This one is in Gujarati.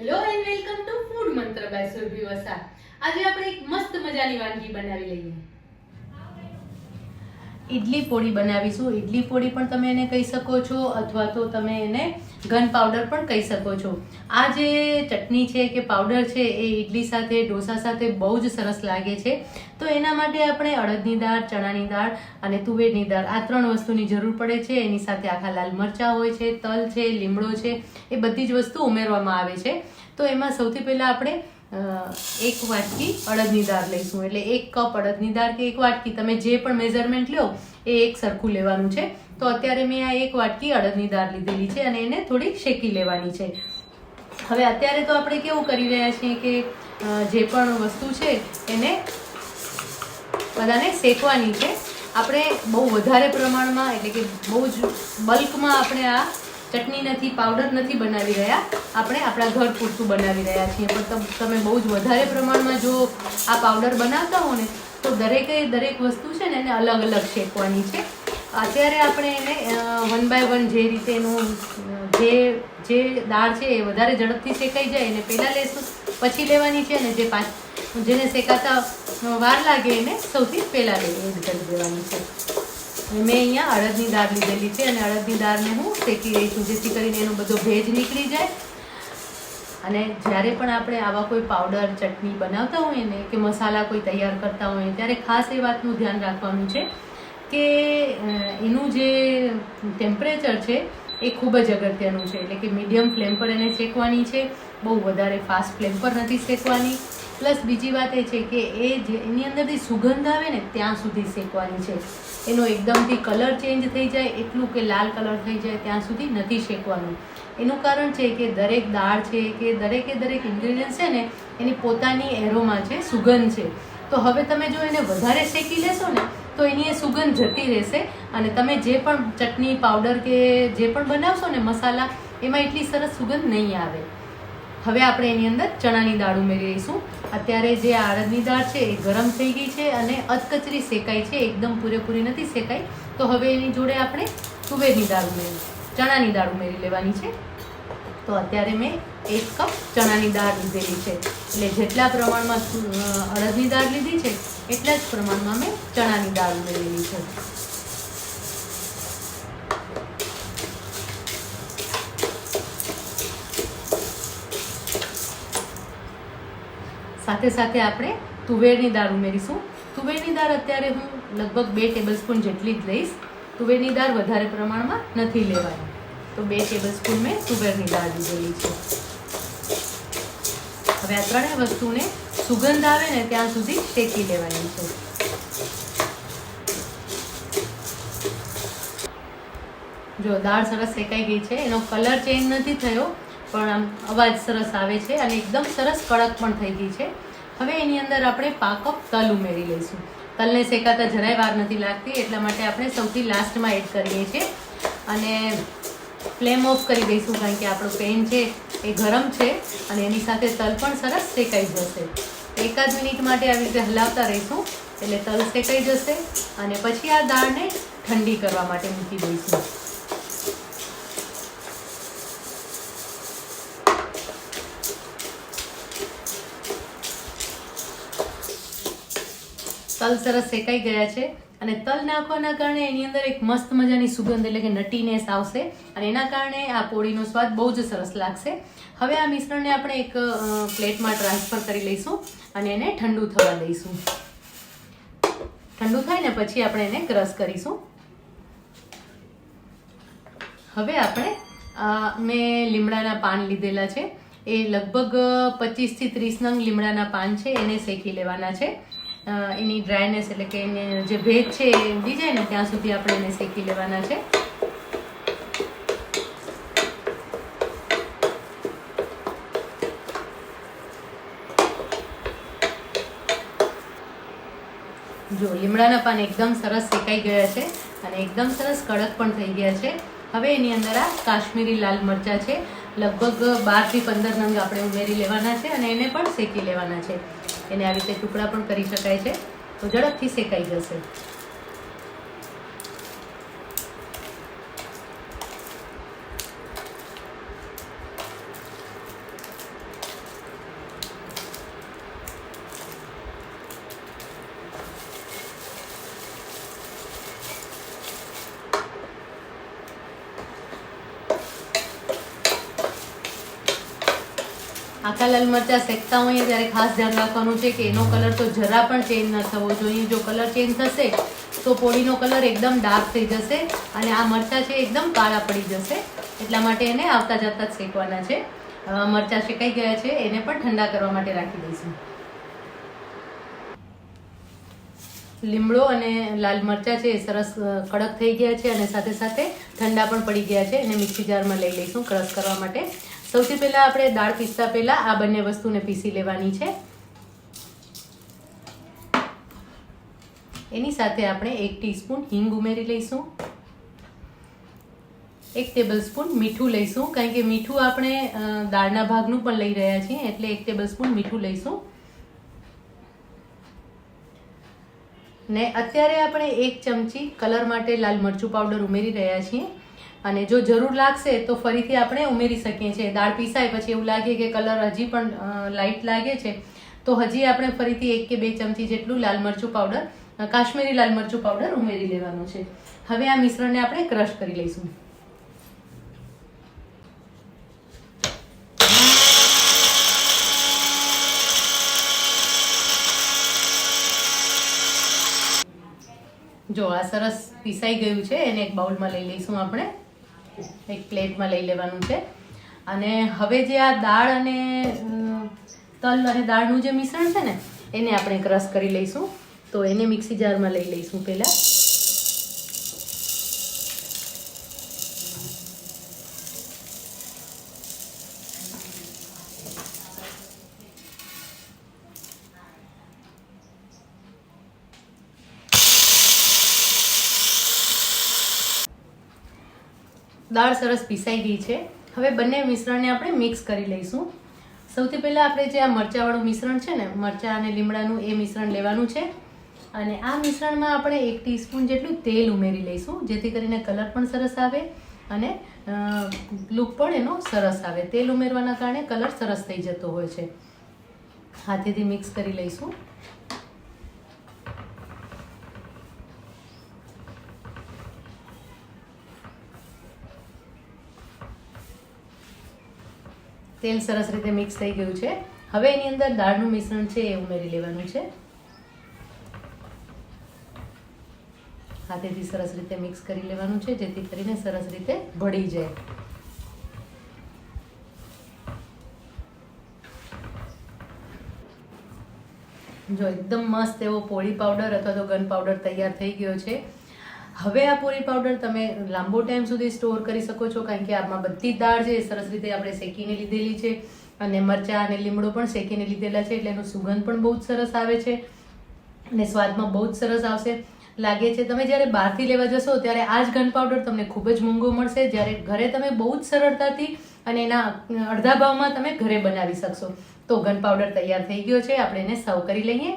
Hello and welcome to food mantra by Surbhi Vasa આજે આપણે એક મસ્ત મજાની વાનગી બનાવી લઈએ. ઈડલી પોળી બનાવીશું. ઈડલી પોળી પણ તમે એને કહી શકો છો, અથવા તો તમે એને ઘન પાવડર પણ કહી શકો છો. આ જે ચટણી છે કે પાવડર છે, એ ઈડલી સાથે, ઢોસા સાથે બહુ જ સરસ લાગે છે. તો એના માટે આપણે અડદની દાળ, ચણાની દાળ અને તુવેરની દાળ આ ત્રણ વસ્તુની જરૂર પડે છે. એની સાથે આખા લાલ મરચાં હોય છે, તલ છે, લીમડો છે, એ બધી જ વસ્તુ ઉમેરવામાં આવે છે. તો એમાં સૌથી પહેલાં આપણે એક વાટકી અડદની દાળ લઈશું. એટલે એક કપ અડદની દાળ કે એક વાટકી. તમે જે પણ મેઝરમેન્ટ લો, એ એક સરખું લેવાનું છે. તો અત્યારે મેં આ એક વાટકી અડદની દાળ લીધેલી છે અને એને થોડી શેકી લેવાની છે. હવે અત્યારે તો આપણે કેવું કરી રહ્યા છીએ કે જે પણ વસ્તુ છે, એને બધાને શેકવાની છે. આપણે બહુ વધારે પ્રમાણમાં, એટલે કે બહુ જ બલ્કમાં આપણે આ ચટણી નથી પાવડર નથી બનાવી રહ્યા. આપણે આપણા ઘર પૂરતું બનાવી રહ્યા છીએ. પણ તમે બહુ જ વધારે પ્રમાણમાં જો આ પાવડર બનાવતા હો ને તો દરેકે દરેક વસ્તુ છે ને એને અલગ અલગ શેકવાની છે. અત્યારે આપણે એને વન બાય વન જે રીતે એનું, જે જે દાળ છે એ વધારે ઝડપથી શેકાઈ જાય, એને પહેલાં લેશું, પછી લેવાની છે અને જે પાછ જેને શેકાતા વાર લાગે એને સૌથી પહેલાં એડ કરી દેવાની છે. મેં અહીંયા અડદની દાળ લીધેલી છે અને અડદની દાળને હું શેકી રહી છું, જેથી કરીને એનો બધો ભેજ નીકળી જાય. અને જ્યારે પણ આપણે આવા કોઈ પાવડર ચટણી બનાવતા હોઈએ ને કે મસાલા કોઈ તૈયાર કરતા હોઈએ, ત્યારે ખાસ એ વાતનું ધ્યાન રાખવાનું છે કે એનું જે ટેમ્પરેચર છે એ ખૂબ જ અગત્યનું છે. એટલે કે મીડિયમ ફ્લેમ પર એને શેકવાની છે, બહુ વધારે ફાસ્ટ ફ્લેમ પર નથી શેકવાની. પ્લસ બીજી વાત એ છે કે એ જે એની અંદરથી સુગંધ આવે ને, ત્યાં સુધી શેકવાની છે. એનો એકદમથી કલર ચેન્જ થઈ જાય, એટલું કે લાલ કલર થઈ જાય, ત્યાં સુધી નથી શેકવાનું. એનું કારણ છે કે દરેક દાળ છે કે દરેકે દરેક ઇન્ગ્રીડિયન્ટ છે ને, એની પોતાની એરોમાં છે, સુગંધ છે. તો હવે તમે જો એને વધારે શેકી લેશો ને, તો એની એ સુગંધ જતી રહેશે અને તમે જે પણ ચટણી પાવડર કે જે પણ બનાવશો ને મસાલા, એમાં એટલી સરસ સુગંધ નહીં આવે. હવે આપણે એની અંદર ચણાની દાળ ઉમેરી દઈશું અત્યારે જે અડદની દાળ છે એ ગરમ થઈ ગઈ છે અને અધકચરી શેકાઈ છે, એકદમ પૂરેપૂરી નથી શેકાઈ તો હવે એની જોડે આપણે તુવેરની દાળ ઉમેરી ચણાની દાળ ઉમેરી લેવાની છે. તો અત્યારે મેં એક કપ ચણાની દાળ લીધેલી છે. એટલે જેટલા પ્રમાણમાં અડદની દાળ લીધી છે, એટલા જ પ્રમાણમાં મેં ચણાની દાળ ઉમેરેલી છે. સાથે સાથે આપણે તુવેરની દાળ ઉમેરીશું. તુવેરની દાળ અત્યારે હું લગભગ બે ટેબલ સ્પૂન જેટલી જ લઈશ. તુવેરની દાળ વધારે પ્રમાણમાં નથી લેવાની. તો બે ટેબલ સ્પૂન મેં તુવેરની દાળ લીધેલી છે. હવે આ ત્રણેય વસ્તુને સુગંધ આવે ને ત્યાં સુધી શેકી લેવાની છે. જો દાળ સરસ શેકાઈ ગઈ છે, એનો કલર ચેન્જ નથી થયો પણ આમ અવાજ સરસ આવે છે અને એકદમ સરસ કડક પણ થઈ ગઈ છે. હવે એની અંદર આપણે પાકપ તલ ઉમેરી લઈશું. તલને શેકાતા જરાય વાર નથી લાગતી, એટલા માટે આપણે સૌથી લાસ્ટમાં એડ કરીએ છીએ. અને ફ્લેમ ઓફ કરી દઈશું, કારણ કે આપણો પેન છે એ ગરમ છે અને એની સાથે તલ પણ સરસ શેકાઈ જશે. એકાદ મિનિટ માટે આવી રીતે હલાવતા રહીશું, એટલે તલ શેકાઈ જશે અને પછી આ દાળને ઠંડી કરવા માટે મૂકી દઈશું. તલ સરસ શેકાઈ ગયા છે અને તલ નાખવાના કારણે એની અંદર એક મસ્ત મજાની સુગંધ એટલે કે નટીનેસ આવશે અને એના કારણે આ પોળીનો સ્વાદ બહુ જ સરસ લાગશે. હવે આ મિશ્રણને આપણે એક પ્લેટમાં ટ્રાન્સફર કરી લઈશું અને એને ઠંડુ થવા દઈશું. ઠંડુ થાય ને પછી આપણે એને ક્રશ કરીશું. હવે આપણે મેં લીમડાના પાન લીધેલા છે. એ લગભગ પચીસથી ત્રીસ નંગ લીમડાના પાન છે, એને શેકી લેવાના છે. એની ડ્રાયનેસ એટલે કે એને જે ભેજ છે એ ઉડી જાય ને, ત્યાં સુધી આપણે એને શેકી લેવાના છે. જો, લીમડાના પાન એકદમ સરસ શેકાઈ ગયા છે અને એકદમ સરસ કડક પણ થઈ ગયા છે. હવે એની અંદર આ કાશ્મીરી લાલ મરચાં છે. લગભગ બારથી પંદર નંગ આપણે ઉમેરી લેવાના છે અને એને પણ શેકી લેવાના છે. એને આવી રીતે ટુકડા પણ કરી શકાય છે. તો ઝડપથી શેકાઈ જશે. આખા લાલ મરચાં શેકતા હોઈએ ત્યારે ખાસ ધ્યાન રાખવાનું છે કે એનો કલર તો જરા પણ ચેન્જ ન થવો જોઈએ. જો કલર ચેન્જ થશે, તો પોળીનો કલર એકદમ ડાર્ક થઈ જશે અને આ મરચાં છે એકદમ કાળા પડી જશે. એટલા માટે એને આવતા જતા જ શેકવાના છે. મરચાં શેકાઈ ગયા છે, એને પણ ઠંડા કરવા માટે રાખી દઈશું. લીમડો અને લાલ મરચાં છે એ સરસ કડક થઈ ગયા છે અને સાથે સાથે ઠંડા પણ પડી ગયા છે. એને મિક્સી જારમાં લઈ લઈશું ક્રશ કરવા માટે. સૌથી પહેલાં આપણે દાળ પીસતા પહેલાં આ બંને વસ્તુને પીસી લેવાની છે. એની સાથે આપણે એક ટીસ્પૂન હિંગ ઉમેરી લઈશું. એક ટેબલ સ્પૂન મીઠું લઈશું. કારણ કે મીઠું આપણે દાળના ભાગનું પણ લઈ રહ્યા છીએ, એટલે એક ટેબલ સ્પૂન મીઠું લઈશું. ને અત્યારે આપણે એક ચમચી કલર માટે લાલ મરચું પાવડર ઉમેરી રહ્યા છીએ. અને જો જરૂર લાગશે તો ફરીથી આપણે ઉમેરી શકીએ છીએ. દાળ પીસાય પછી એવું લાગે કે કલર હજી પણ લાઇટ લાગે છે, તો હજી આપણે ફરીથી એક કે બે ચમચી જેટલું લાલ મરચું પાવડર કાશ્મીરી લાલ મરચું પાવડર ઉમેરી લેવાનું છે. હવે આ મિશ્રણને આપણે ક્રશ કરી લઈશું. જો આ સરસ પીસાઈ ગયું છે, એને એક બાઉલમાં લઈ લઈશું આપણે. એક પ્લેટમાં લઈ લેવાનું છે. અને હવે જે આ દાળ અને તલ અને દાળનું જે મિશ્રણ છે ને, એને આપણે ક્રશ કરી લઈશું. તો એને મિક્સી જારમાં લઈ લઈશું પહેલાં. દાળ સરસ પીસાઈ ગઈ છે. હવે બંને મિશ્રણને આપણે મિક્સ કરી લઈશું. સૌથી પહેલાં આપણે જે આ મરચાંવાળું મિશ્રણ છે ને, મરચાં અને લીમડાનું એ મિશ્રણ લેવાનું છે. અને આ મિશ્રણમાં આપણે એક ટીસ્પૂન જેટલું તેલ ઉમેરી લઈશું, જેથી કરીને કલર પણ સરસ આવે અને લુક પણ એનો સરસ આવે. તેલ ઉમેરવાના કારણે કલર સરસ થઈ જતો હોય છે. હાથેથી મિક્સ કરી લઈશું. તેલ સરસ રીતે મિક્સ થઈ ગયું છે. હવે એની અંદર દાળનું મિશ્રણ છે એ ઉમેરી લેવાનું છે. હાથેથી સરસ રીતે મિક્સ કરી લેવાનું છે, જેથી કરીને સરસ રીતે ભળી જાય. જો એકદમ મસ્ત એવો પોળી પાવડર અથવા તો ગન પાવડર તૈયાર થઈ ગયો છે. હવે આ પૂરી પાવડર તમે લાંબો ટાઈમ સુધી સ્ટોર કરી શકો છો, કારણ કે આમાં બધી દાળ છે, એ સરસ રીતે આપણે શેકીને લીધેલી છે અને મરચાં અને લીમડો પણ શેકીને લીધેલા છે, એટલે એનો સુગંધ પણ બહુ જ સરસ આવે છે અને સ્વાદમાં બહુ જ સરસ આવશે. લાગે છે તમે જ્યારે બહારથી લેવા જશો, ત્યારે આ જ ગન પાવડર તમને ખૂબ જ મોંઘો મળશે. જ્યારે ઘરે તમે બહુ જ સરળતાથી અને એના અડધા ભાવમાં તમે ઘરે બનાવી શકશો. તો ગન પાવડર તૈયાર થઈ ગયો છે, આપણે એને સર્વ કરી લઈએ.